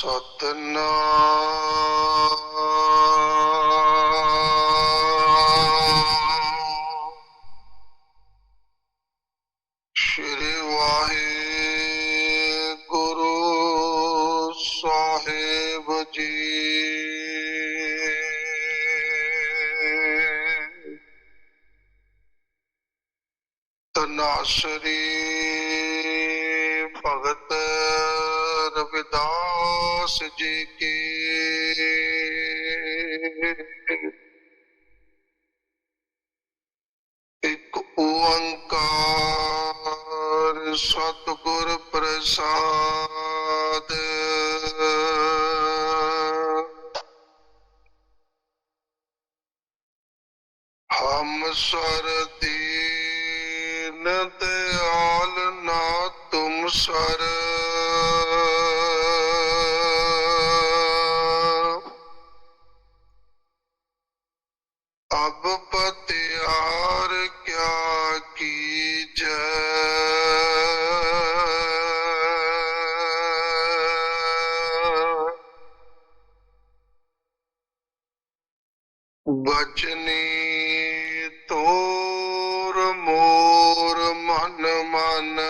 ਸਤਨਾਮ। ਸ਼੍ਰੀ ਵਾਹਿਗੁਰੂ ਸਾਹਿਬ ਜੀ। ਤਨਾਸਰੀ ਭਗਤ ਰਵਿਦਾਸ ਜੀ ਕੀ। ਇੱਕ ਓੰਕਾਰ ਸਤਿਗੁਰ ਪ੍ਰਸਾਦ। ਹਮ ਸਰ ਦੀਨ ਦਿਆਲ ਨਾ ਤੁਮ ਸਰ। ਅਬ ਪਤਿਆਰ ਕਿਆ ਕੀਜੈ? ਬਚਨੀ ਤੋਰ ਮੋਰ ਮਨ ਮਨ।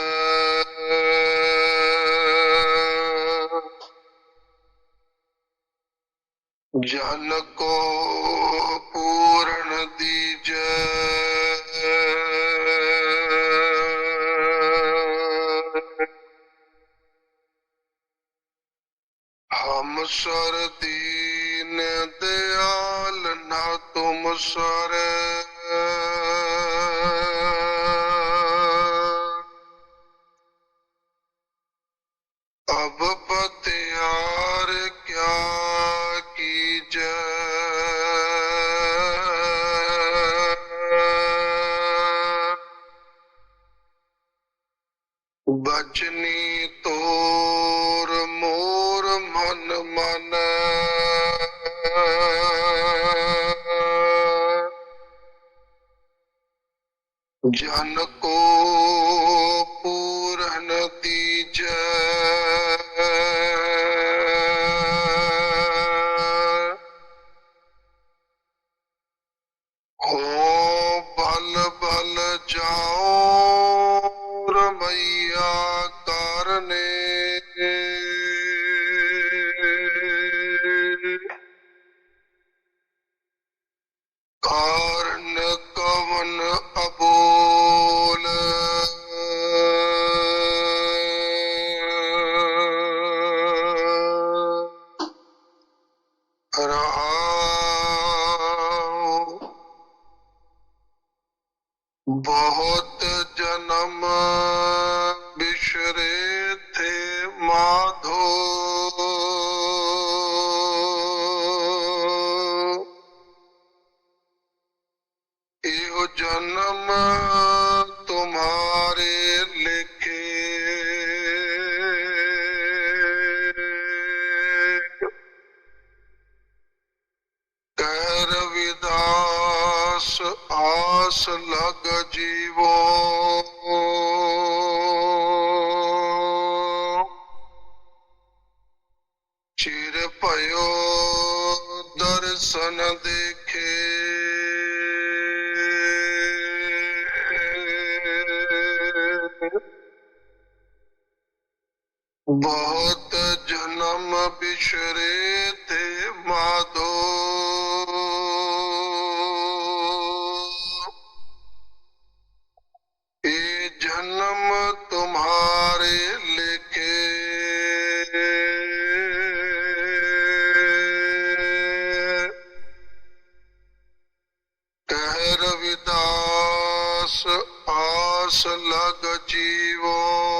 ਜਨ ਕੋ ਪੂਰਨ ਦੀਜੈ। ਹਮ ਸਰ ਦੀਨ ਦਿਆਲ ਨਾ ਤੁਮ ਸਰ। ਬਚਨੀ ਤੋਰ ਮੋਰ ਮਨ ਮਨ। ਜਨ ਕੋ ਪੂਰਨ ਦੀਜੈ ਹੋ ਬਲ ਬਲ ਜਾਓ ਰਮਈਆ ਕਾਰਨ ਕਵਨ ਅਬੋਲ। ਰਾਮ ਬਹੁਤ ਇਹੋ ਜਨਮ ਤੁਮਾਰੇ ਲਿਖੇ। ਕਹਿ ਰਵਿਦਾਸ ਆਸ ਲਗ ਜੀਵੋ। ਚਿਰ ਭਇਓ ਦਰਸ਼ਨ ਬਹੁਤ ਜਨਮ ਬਿਸ਼ਰੇ ਤੇ ਮਾਦੋ। ਇਹ ਜਨਮ ਤੁਮਾਰੇ ਲਿਖੇ। ਕਹਿ ਰਵਿਦਾਸ ਆਸ ਲਗ ਜੀਵੋ।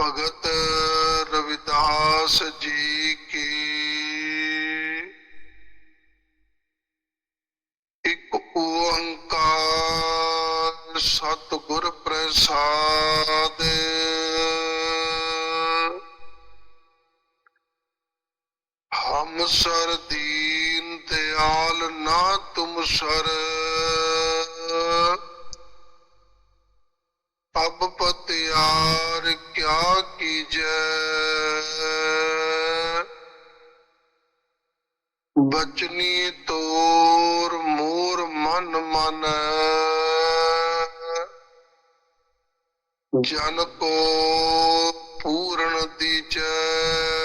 ਭਗਤ ਰਵਿਦਾਸ ਜੀ ਕੀ? ਇੱਕ ਓੰਕਾਰ ਸਤਿਗੁਰ ਪ੍ਰਸਾਦ। ਹਮ ਸਰ ਦੀਨ ਦਿਆਲ ਨਾ ਤੁਮ ਸਰ। ਕਿਆ ਬਚਨੀ ਤੋਰ ਮੋਰ ਮਨ ਮਨ। ਜਨ ਕੋ ਪੂਰਨ ਦੀਜੈ।